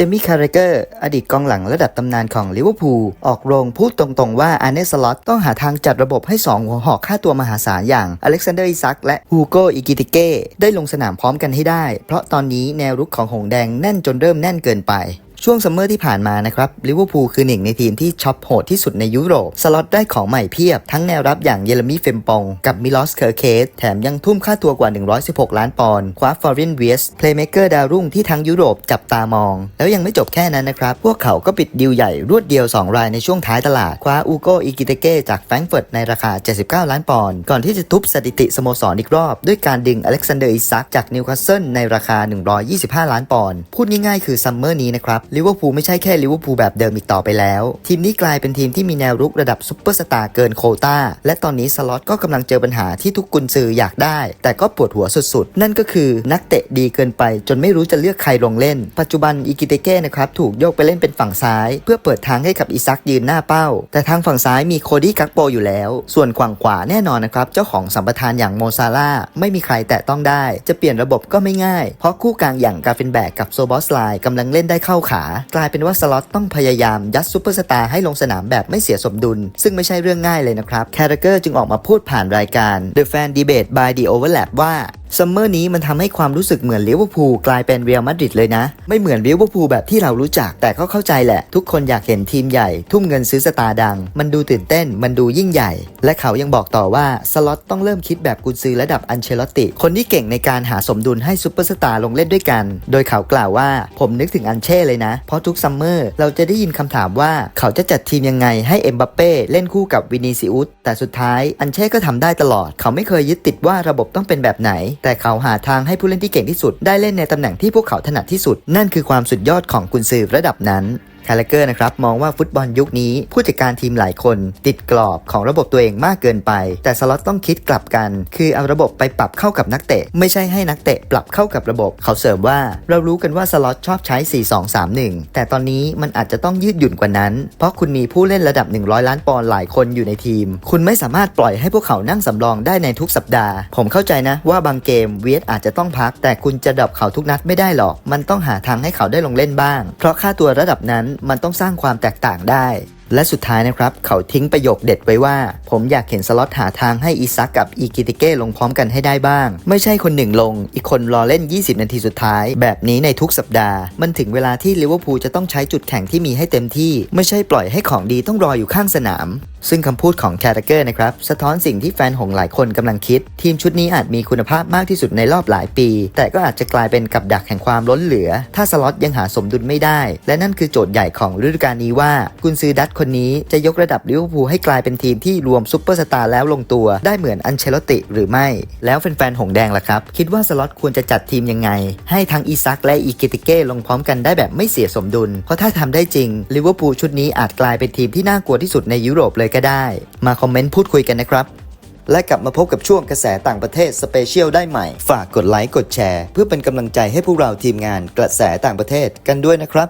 จมี่คาร์เรเกอร์ อดีตกองหลังระดับตำนานของลิเวอร์พูล ออกโรงพูดตรงๆว่าอาร์เนสล็อตต้องหาทางจัดระบบให้ 2 หัวหอกค่าตัวมหาศาลอย่างอเล็กซานเดอร์อิซักและฮูโกอิกิติเก้ได้ลงสนามพร้อมกันให้ได้ เพราะตอนนี้แนวรุกของหงแดงแน่นจนเริ่มแน่นเกินไป ช่วงซัมเมอร์ที่ผ่านมานะครับลิเวอร์พูลคือหนึ่งในทีมที่ช็อปโหดที่สุดในยุโรป สล็อตได้ของใหม่เพียบ ทั้งแนวรับอย่างเยเรมีเฟมปอง กับมิลอสเคอร์เคส แถมยังทุ่มค่าตัวกว่า 116 ล้านปอนด์คว้าฟอร์เรนเวียสเพลย์เมเกอร์ดาวรุ่งที่ทั้งยุโรปจับตามอง แล้วยังไม่จบแค่นั้นนะครับ พวกเขาก็ปิดดีลใหญ่รวดเดียว 2 รายในช่วงท้ายตลาด คว้าอูโกอิกิเตเก้จากแฟรงก์เฟิร์ตในราคา 79 ล้านปอนด์ก่อนที่จะทุบสถิติสโมสรอีกรอบ ด้วยการดึงอเล็กซานเดอร์อิซักจากนิวคาสเซิลในราคา 125 ล้านปอนด์พูดง่ายๆ คือซัมเมอร์นี้นะครับลิเวอร์พูลไม่ใช่แค่ลิเวอร์พูลแบบเดิมอีกต่อไปแล้ว ทีมนี้กลายเป็นทีมที่มีแนวรุกระดับซุปเปอร์สตาร์เกินโคต้าและตอนนี้สล็อตก็กำลังเจอปัญหาที่ทุกกุนซืออยากได้ แต่ก็ปวดหัวสุดๆ นั่นก็คือนักเตะดีเกินไป จนไม่รู้จะเลือกใครลงเล่น ปัจจุบันอิกิเตเก้นะครับถูกโยกไปเล่นเป็นฝั่งซ้าย เพื่อเปิดทางให้กับอิซักยืนหน้าเป้า แต่ทางฝั่งซ้ายมีโคดี้กักโปอยู่แล้ว ส่วนฝั่งขวาแน่นอนนะครับเจ้าของสัมปทานอย่างโมซาร่าไม่มีใครแตะต้องได้ จะเปลี่ยนระบบก็ไม่ง่าย เพราะคู่กลางอย่างกาเฟนแบกกับโซบอสไลกำลังเล่นได้เข้าขากลายเป็นว่าสล็อตต้องพยายามยัดซูเปอร์สตาร์ให้ลงสนามแบบไม่เสียสมดุล ซึ่งไม่ใช่เรื่องง่ายเลยนะครับแคร์เกอร์จึงออกมาพูดผ่านรายการ The Fan Debate by The Overlap ว่า ซัมเมอร์นี้มันทำให้ความรู้สึกเหมือนลิเวอร์พูลกลายเป็นเรียลมาดริดเลยนะ ไม่เหมือนลิเวอร์พูลแบบที่เรารู้จัก แต่ก็เข้าใจแหละ ทุกคนอยากเห็นทีมใหญ่ ทุ่มเงินซื้อสตาร์ดัง มันดูตื่นเต้น มันดูยิ่งใหญ่ และเขายังบอกต่อว่า สล็อตต้องเริ่มคิดแบบกุนซือระดับอันเชลติ คนที่เก่งในการหาสมดุลให้ซูเปอร์สตาร์ลงเล่นด้วยกัน โดยเขากล่าวว่าผมนึกถึงอันเช่เลยนะ เพราะทุกซัมเมอร์เราจะได้ยินคำถามว่าเขาจะจัดทีมยังไงให้เอ็มบัปเป้เล่นคู่กับวินิซิอุสแต่สุดท้ายอันเช่ก็ทำได้ตลอด เขาไม่เคยยึดติดว่าระบบต้องเป็นแบบไหนแต่เขาหาทางให้ผู้เล่นที่เก่งที่สุด ได้เล่นในตำแหน่งที่พวกเขาถนัดที่สุด นั่นคือความสุดยอดของกุนซือระดับนั้น คาร์เกอร์นะครับมองว่าฟุตบอลยุคนี้ ผู้จัดการทีมหลายคน ติดกรอบของระบบตัวเองมากเกินไป แต่สล็อตต้องคิดกลับกัน คือเอาระบบไปปรับเข้ากับนักเตะ ไม่ใช่ให้นักเตะปรับเข้ากับระบบ เขาเสริมว่าเรารู้กันว่าสล็อตชอบใช้ 4-2-3-1 แต่ตอนนี้มันอาจจะต้องยืดหยุ่นกว่านั้น เพราะคุณมีผู้เล่นระดับ 100 ล้านปอนด์หลายคนอยู่ในทีม คุณไม่สามารถปล่อยให้พวกเขานั่งสำรองได้ในทุกสัปดาห์ ผมเข้าใจนะว่าบางเกมเวียดอาจจะต้องพัก แต่คุณจะดับเขาทุกนัดไม่ได้หรอก มันต้องหาทางให้เขาได้ลงเล่นบ้าง เพราะค่าตัวระดับนั้นมันต้องสร้างความแตกต่างได้ และสุดท้ายนะครับ เขาทิ้งประโยคเด็ดไว้ว่า ผมอยากเห็นสล็อตหาทางให้อีซักกับอีกิติเก้ลงพร้อมกันให้ได้บ้าง ไม่ใช่คนหนึ่งลง อีกคนรอเล่น 20 นาทีสุดท้าย แบบนี้ในทุกสัปดาห์ มันถึงเวลาที่ลิเวอร์พูลจะต้องใช้จุดแข่งที่มีให้เต็มที่ ไม่ใช่ปล่อยให้ของดีต้องรออยู่ข้างสนามซึ่งคำพูดของแคร์เกอร์นะครับ สะท้อนสิ่งที่แฟนหงหลายคนกำลังคิด ทีมชุดนี้อาจมีคุณภาพมากที่สุดในรอบหลายปี แต่ก็อาจจะกลายเป็นกับดักแห่งความล้นเหลือ ถ้าสล็อตยังหาสมดุลไม่ได้ และนั่นคือโจทย์ใหญ่ของฤดูกาลนี้ว่า กุนซือดัตคนนี้จะยกระดับลิเวอร์พูลให้กลายเป็นทีมที่รวมซุปเปอร์สตาร์แล้วลงตัว ได้เหมือนอันเชลติหรือไม่ แล้วแฟนๆหงแดงล่ะครับ คิดว่าสล็อตควรจะจัดทีมยังไง ให้ทั้งอีซักและอีกิติเก้ลงพร้อมกันได้แบบไม่เสียสมดุล เพราะถ้าทำได้จริงลิเวอร์พูลชุดนี้อาจกลายเป็นทีมที่น่ากลัวที่สุดในยุโรปเลยก็ได้ มาคอมเมนต์พูดคุยกันนะครับ และกลับมาพบกับช่วงกระแสต่างประเทศสเปเชียลได้ใหม่ ฝากกดไลค์กดแชร์ เพื่อเป็นกำลังใจให้พวกเราทีมงานกระแสต่างประเทศกันด้วยนะครับ